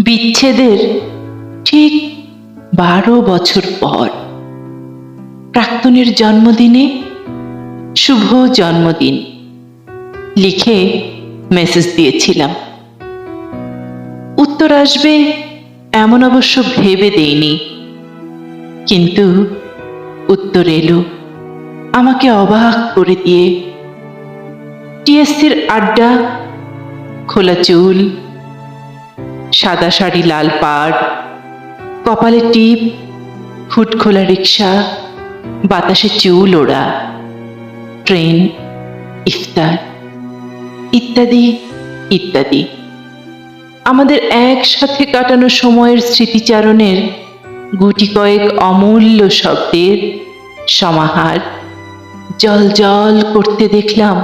বিচ্ছেদের ঠিক বারো বছর পর। প্রাক্তনের জন্মদিনে শুভ জন্মদিন লিখে মেসেজ দিয়েছিলাম। উত্তর আসবে এমন অবশ্য ভেবে দেইনি। কিন্তু উত্তর এলো, আমাকে অবাক করে দিয়ে। টিএসসির আড্ডা, খোলা চুল সাদা শাড়ি, লাল পাড়, কপালে টিপ, হুট খোলা রিক্সা, বাতাসে চুল ওড়া, ট্রেন, ইফতার, ইত্যাদি ইত্যাদি। আমাদের একসাথে কাটানো সময়ের স্মৃতিচারণের গুটি কয়েক অমূল্য শব্দের সমাহার, জল জল করতে দেখলাম